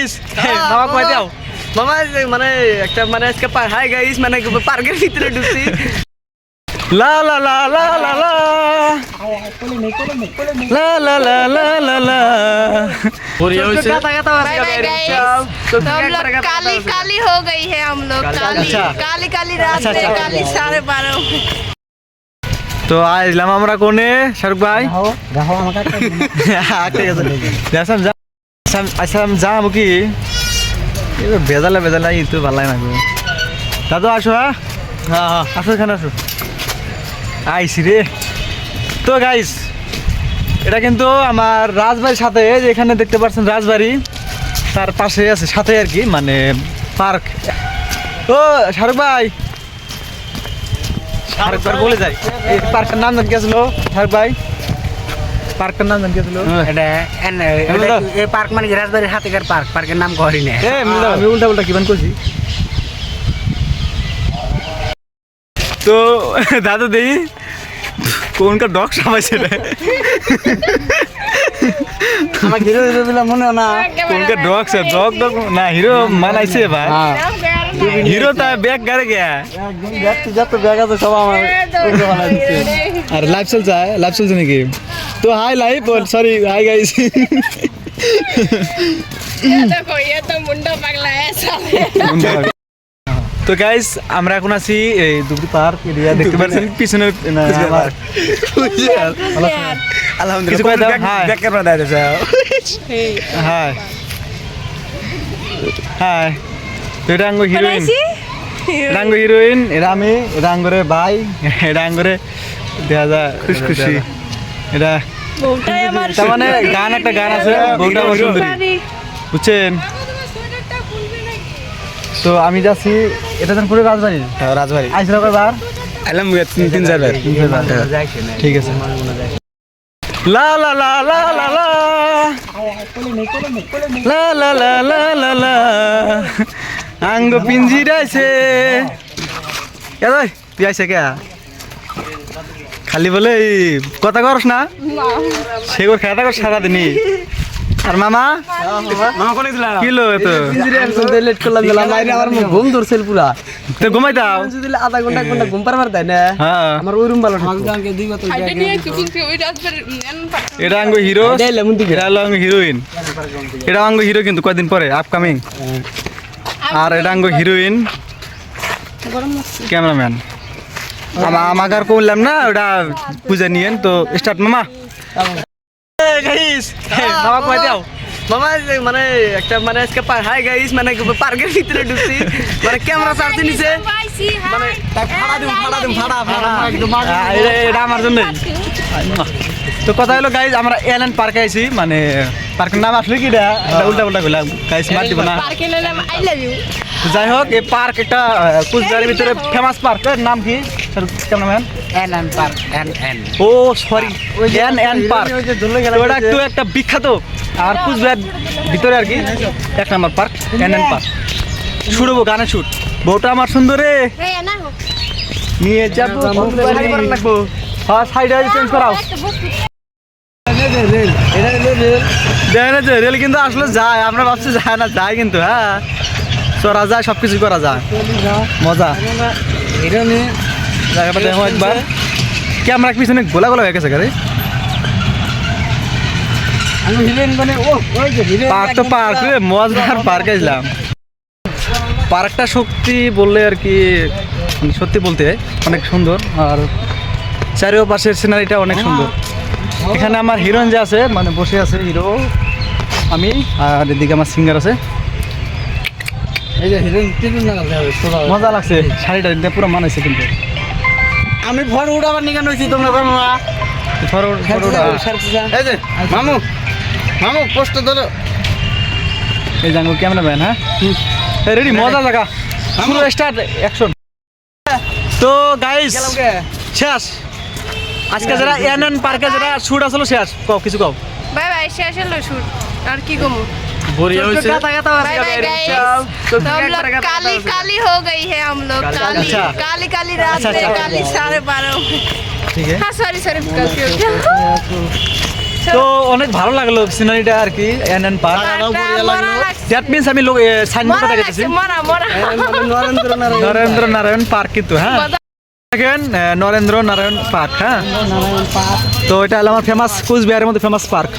Guys মামা কই দাও মামা এই মানে একটা মানে আজকে হাই গাইস মানে পার্কের ভিতরে ঢুকছি লা লা লা লা লা লা লা লা লা লা লা লা बढ़िया হইছে। गाता गाता बाय बाय गाइस तो हम लोग काली काली हो गई है हम लोग काली अच्छा। काली काली रात अच्छा, में अच्छा। काली साढ़े बारह তো আইলাম আমরা কোনে শাহরুখ ভাই ঠিক আছে যাসাম যা আসাম- আসাম যাম কি? ভেজালে ভেজালে ই তো ভালো লাগে না দাদু আসো হ্যাঁ হ্যাঁ হ্যাঁ আসো এখানে আসো আইসি রে তো গাইস এটা কিন্তু আমার রাজবাড়ির সাথে এই যে এখানে দেখতে পাচ্ছেন রাজবাড়ি তার পাশে আছে সাথে আর কি মানে পার্ক ও শাহরুখ ভাই। শাহরুখ ভাই বলে যাই এই পার্কের নাম জান কি ছিল শাহরুখ ভাই। পার্কের নাম জান কি ছিল এটা এন- এটা কি- এই পার্ক মানে কি রাজবাড়ির হাতিকার পার্ক পার্কের নাম করি না এ মিলা আমি উল্টা উল্টা কিমান করছি তো দাদু দেই কোনকা ডগ সামাইছে রে আমার হিরো হিরো বলে মনে হয় না কোনকা ডগ সে ডগ ডগ না হিরো মানাইছে ভাই হিরোটা ব্যাগ গাড়ে গিয়া একদম ব্যক্তি যত ব্যাগ আছে সব আমার আর লাইভ চলছে লাইভ চলছে নাকি তো hi live sorry hi guys তো গাইস আমরা এখন আছি এই দুপুর পার্ক এরিয়া দেখতে পাচ্ছেন পিছনে আলহামদুলিল্লাহ হাই হাই হাই তো এটা আঙ্গ হিরোইন এটা আঙ্গ হিরোইন এটা আমি এটা আঙ্গরে ভাই এটা আঙ্গরে দেখা যায় খুশখুশি। এটা তার মানে গান একটা গান আছে বউটা সুন্দরী বুঝছেন? তো আমি যাচ্ছি এটা যেন পুরো রাজবাড়ি? রাজবাড়ি। আইসিল কয়বার এলাম তিন তিন চারবার ঠিক আছে। লা লা লা লা লা লা। লা লা লা লা লা লা। আঙ্গ পিঞ্জিরাইছে এ ভাই তুই আইছে কে? খালি বলে কথা করস না? সেগুলো খেলা কর সারাদিনই। আর মামা? মামা কোনে দিলা? কিলো এত লেট করলাম দিলাম মাইরে আমার মুখ ঘুম ধরছিল পুরা। তো ঘুমাই দাও। যদি আধা ঘণ্টা ঘণ্টা ঘুম পারবার তাই না? হ্যাঁ। আমার ওই রুম ভালো কে ওই রাত পর এটা আঙ্গ হিরো। এটা আঙ্গ হিরোইন। এটা আঙ্গ হিরো কিন্তু কয়দিন পরে আপকামিং। আর এটা আঙ্গ হিরোইন ক্যামেরাম্যান আমাকে আর করলাম না ওটা পূজা নিয়েন তো স্টার্ট মামা। মামা কয় দাও মামা মানে একটা মানে আজকে হাই গাইস মানে পার্কের ভিতরে ঢুকছি। মানে ক্যামেরা চার্জে নিছে মানে ফাড়া দিম ফাড়া দিম ফাড়া ফাড়া একদম এটা আমার জন্যই। তো কথা হলো গাইজ আমরা এলেন পার্কে আইছি মানে পার্কের নাম আসলে কি উল্টা উল্টা করলাম গাইজ মার দিব না। পার্কে নাম আই লাভ ইউ তো যাই হোক এই পার্ক একটা কুচবিহারের ভিতরে ফেমাস পার্কের নাম কি? Cameraman N N park N N ও সরি এন এন পার্ক ওটা একটু একটা বিখ্যাত। আর কুচবিহার ভিতরে আর কি? এক নম্বর park N N park shoot হব গানের শুট। বউটা আমার সুন্দর। রে হে না হোক। নিয়ে যাব রাখব হ্যাঁ সাইড চেঞ্জ করাও। দেখেন যে রেল কিন্তু আসলে যায় আমরা ভাবছি যায় না যায় কিন্তু হ্যাঁ। চড়া যায় সব কিছু করা যায়। মজা। জায়গাটা দেখো একবার। ক্যামেরা পিছনে গোলা গোলা হয়ে গেছে গাড়ি পার্ক তো পার্ক রে মজার পার্ক আসলাম পার্কটা সত্যি বললে আর কি সত্যি বলতে অনেক সুন্দর আর চারিপাশের সিনারিটা অনেক সুন্দর। এখানে আমার হিরোইন যে আছে মানে বসে আছে হিরো আমি আর এদিকে আমার সিঙ্গার আছে। এই যে মজা লাগছে শাড়িটা দিতে পুরো মানাইছে কিন্তু। আমি ফোন উঠাবার নিকান হইছি তোমরা না? ফটো- ফটোটা এই যে মামু মামু পোস্ট ধরো। এই জাঙ্গো ক্যামেরাম্যান হ্যাঁ? রেডি মজা লাগা। পুরো স্টার্ট অ্যাকশন তো গাইস শেষ। আজকে যারা এন পার্কে যারা শুট আসলো শেষ। কও কিছু কও? বাই ভাই শেষ হলো শুট আর কি কমু? কালি কালি হো গই হ্যাঁ হম লোক কালি কালি আচ্ছা, আচ্ছা। কালি আচ্ছা, রাত কালি সাড়ে হ্যাঁ, তো অনেক ভালো লাগল সিনারিটা আর কি N N park that means আমি লোক সাইনবোর্ডটা দেখেছি নরেন্দ্র নারায়ণ পার্ক কিন্তু হ্যাঁ। দেখেন নরেন্দ্র নারায়ণ পার্ক হ্যাঁ? তো এটা হলো আমার ফেমাস কুচবিহারের মধ্যে ফেমাস পার্ক।